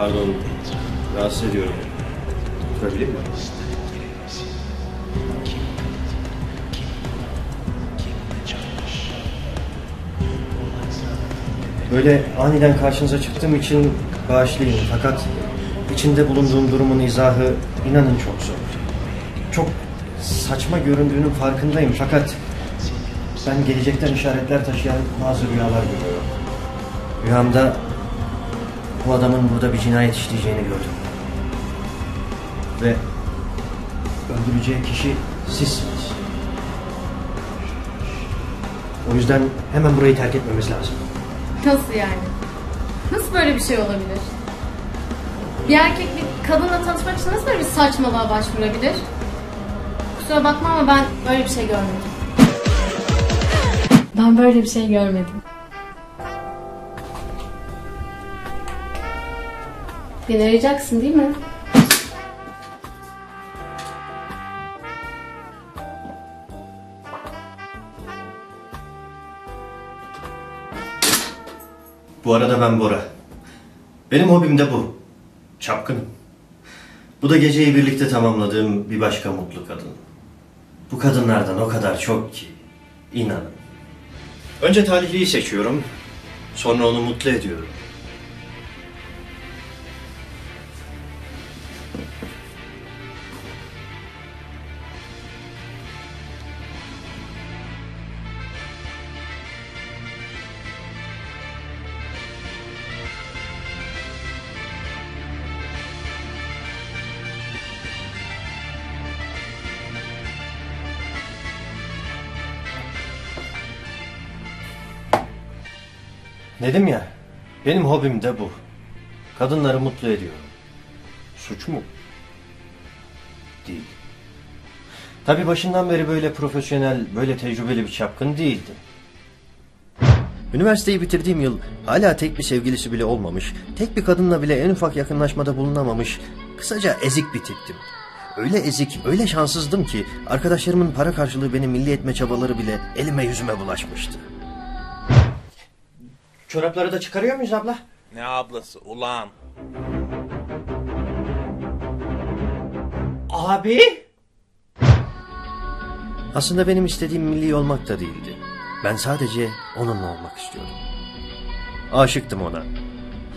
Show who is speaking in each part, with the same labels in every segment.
Speaker 1: Pardon, rahatsız ediyorum. Oturabilir miyim? Böyle aniden karşınıza çıktığım için bağışlayın. Fakat içinde bulunduğum durumun izahı inanın çok zor. Çok saçma göründüğünün farkındayım fakat ben gelecekten işaretler taşıyan bazı rüyalar görüyorum. Rüyamda bu adamın burada bir cinayet işleyeceğini gördüm. Ve öldüreceği kişi sizsiniz. O yüzden hemen burayı terk etmemiz lazım.
Speaker 2: Nasıl yani? Nasıl böyle bir şey olabilir? Bir erkek bir kadınla tanışmak için nasıl böyle bir saçmalığa başvurabilir? Kusura bakma ama ben böyle bir şey görmedim. Ben böyle bir şey görmedim. Beni arayacaksın değil mi?
Speaker 1: Bu arada ben Bora. Benim hobim de bu. Çapkınım. Bu da geceyi birlikte tamamladığım bir başka mutlu kadın. Bu kadınlardan o kadar çok ki. İnanın. Önce talihliyi seçiyorum. Sonra onu mutlu ediyorum. Dedim ya, benim hobim de bu. Kadınları mutlu ediyorum. Suç mu? Değil. Tabii başından beri böyle profesyonel, böyle tecrübeli bir çapkın değildim. Üniversiteyi bitirdiğim yıl hala tek bir sevgilisi bile olmamış, tek bir kadınla bile en ufak yakınlaşmada bulunamamış, kısaca ezik bir tiptim. Öyle ezik, öyle şanssızdım ki arkadaşlarımın para karşılığı beni milli etme çabaları bile elime yüzüme bulaşmıştı. Çorapları da çıkarıyor muyuz abla?
Speaker 3: Ne ablası ulan?
Speaker 1: Abi? Aslında benim istediğim milli olmak da değildi. Ben sadece onunla olmak istiyordum. Aşıktım ona.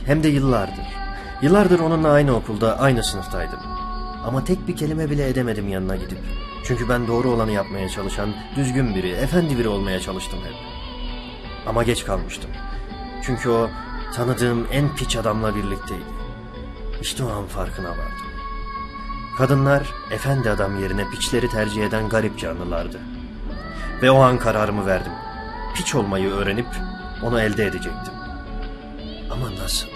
Speaker 1: Hem de yıllardır. Yıllardır onunla aynı okulda, aynı sınıftaydım. Ama tek bir kelime bile edemedim yanına gidip. Çünkü ben doğru olanı yapmaya çalışan, düzgün biri, efendi biri olmaya çalıştım hep. Ama geç kalmıştım. Çünkü o tanıdığım en piç adamla birlikteydi. İşte o an farkına vardım. Kadınlar efendi adam yerine piçleri tercih eden garip canlılardı. Ve o an kararımı verdim. Piç olmayı öğrenip onu elde edecektim. Ama nasıl?